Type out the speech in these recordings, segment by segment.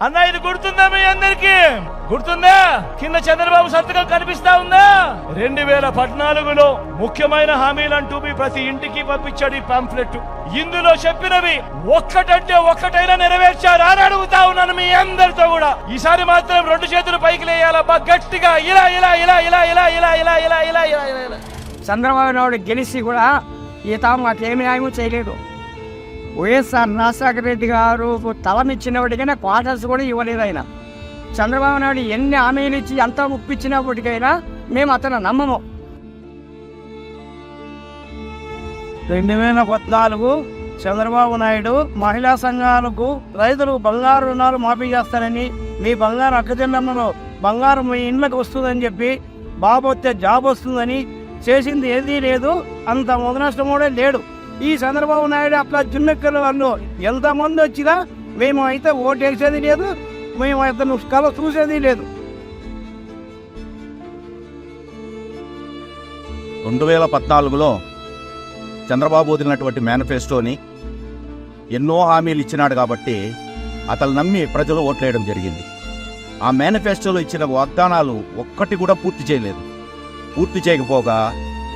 అన్న ఇది గుర్తుందా మీ అందరికి గుర్తుందా కింద చంద్రబాబు సంతకం కనిపిస్తా ఉందా రెండు వేల పద్నాలుగులో ముఖ్యమైన హామీలంటూ మీ ప్రతి ఇంటికి పంపించాడు ఈ పాంఫ్లెట్ ఇందులో చెప్పినవి ఒక్కటంటే ఒక్కటైనా నెరవేర్చారా అని అడుగుతా ఉన్నాను మీ అందరితో కూడా ఈసారి మాత్రం రెండు చేతులు పైకి లేయాలబ్బా గట్టిగా ఇలా ఇలా ఇలా ఇలా ఇలా ఇలా ఇలా ఇలా ఇలా ఇలా ఇలా చంద్రబాబు నాయుడు గెలిచి కూడా ఈత మాకేమి న్యాయం చేయలేదు వైఎస్ఆర్ రాజశేఖర రెడ్డి గారు తలమిచ్చినప్పటికైనా క్వార్టర్స్ కూడా ఇవ్వలేదు ఆయన. చంద్రబాబు నాయుడు ఎన్ని హామీలు ఇచ్చి ఎంత ఒప్పించినప్పటికైనా మేము అతను నమ్మము. రెండు వేల పద్నాలుగు చంద్రబాబు నాయుడు మహిళా సంఘాలకు రైతులకు బంగారు రుణాలు మాఫీ చేస్తారని మీ బంగారు అక్కచెల్లమ్మలో బంగారం మీ ఇండ్లకు వస్తుందని చెప్పి బాబు వస్తే జాబ్ వస్తుందని చేసింది ఏదీ లేదు అంత మొదనష్టం కూడా లేడు. ఈ చంద్రబాబు నాయుడు అట్లా జున్నెక్కల వాళ్ళు. ఎంతమంది వచ్చినా మేము అయితే ఓటేసేది లేదు మేము అతను కళ చూసేది లేదు. రెండు వేల పద్నాలుగులో చంద్రబాబు వదిలినటువంటి మేనిఫెస్టోని ఎన్నో హామీలు ఇచ్చినాడు కాబట్టి అతను నమ్మి ప్రజలు ఓట్లేయడం జరిగింది. ఆ మేనిఫెస్టోలో ఇచ్చిన వాగ్దానాలు ఒక్కటి కూడా పూర్తి చేయలేదు. పూర్తి చేయకపోగా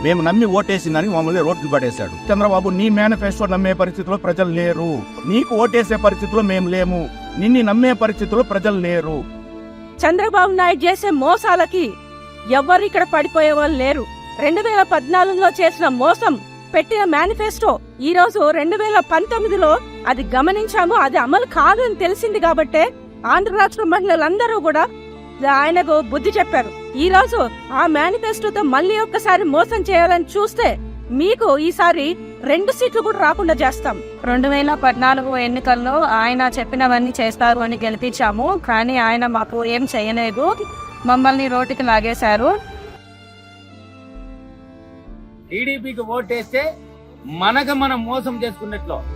మేము నమ్మి ఓటేసిందని మమ్మల్ని రోడ్లు పడేశాడు. చంద్రబాబు నీ మేనిఫెస్టో నమ్మే పరిస్థితిలో ప్రజలు లేరు. నీకు ఓటేసే పరిస్థితిలో మేము లేము. నిన్ను నమ్మే పరిస్థితిలో ప్రజలు లేరు. చంద్రబాబు నాయుడు చేసే మోసాలకి ఎవ్వరు ఇక్కడ పడిపోయే వాళ్ళు లేరు. రెండు వేల పద్నాలుగులో చేసిన మోసం పెట్టిన మేనిఫెస్టో ఈ రోజు రెండు వేల పంతొమ్మిదిలో అది గమనించాము అది అమలు కాదు అని తెలిసింది కాబట్టే ఆంధ్ర రాష్ట్ర మహిళలందరూ కూడా ఆయనకు బుద్ధి చెప్పారు. ఈ రోజు ఆ మేనిఫెస్టోతో మళ్ళీ ఒక్కసారి మోసం చేయాలని చూస్తే మీకు ఈసారి రెండు సీట్లు కూడా రాకుండా చేస్తాం. రెండు వేల పద్నాలుగు ఎన్నికల్లో ఆయన చెప్పినవన్నీ చేస్తారు అని గెలిపించాము కానీ ఆయన మాకు ఏం చేయలేదు. మమ్మల్ని రోడ్డుకి లాగేశారు. టీడీపీకి ఓటేస్తే మనకు మనం మోసం చేసుకున్నట్లు.